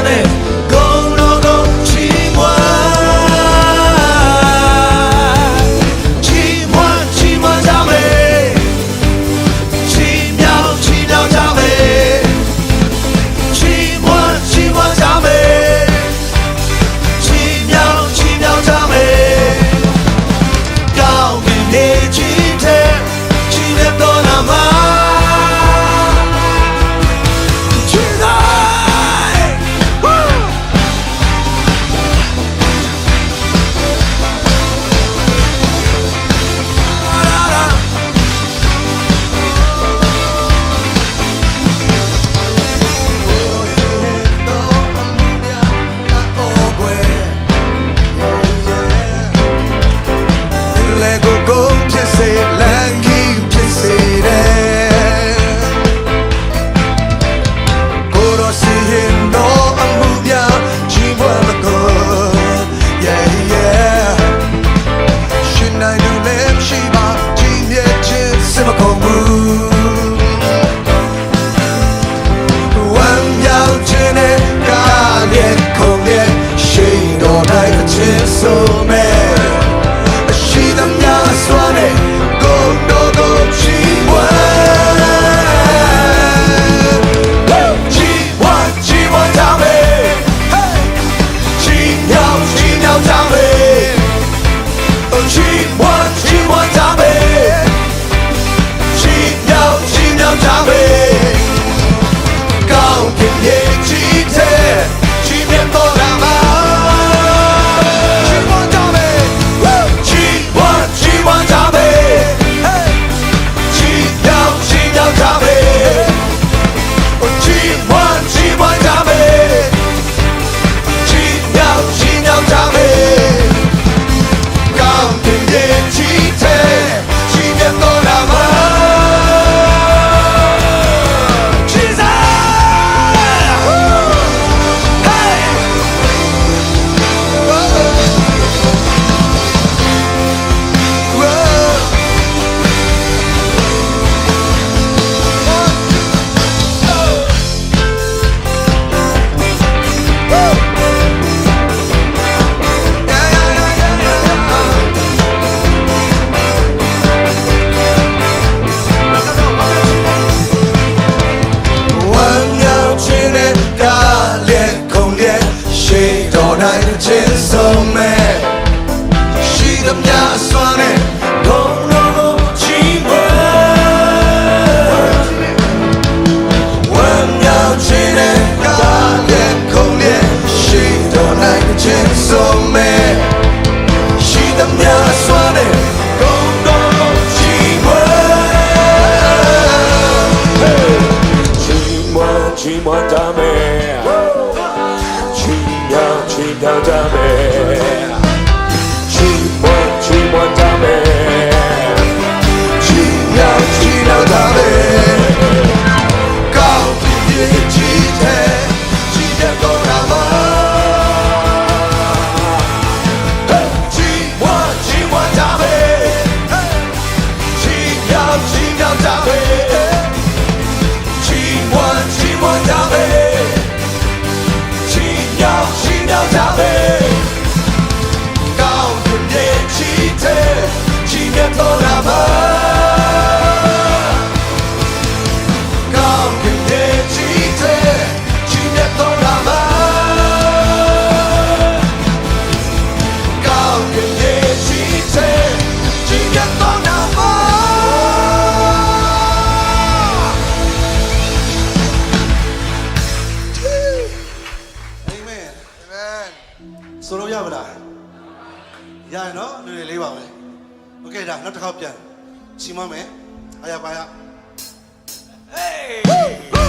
Ciudades. soul. 주번 주번 자매 လုံးရမလားရရနော်လူတွေလေးပါပဲโอเคဒါနောက်တစ်ခေါက်ပြန်စီမမယ်အားရပါရဟေး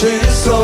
chainsaw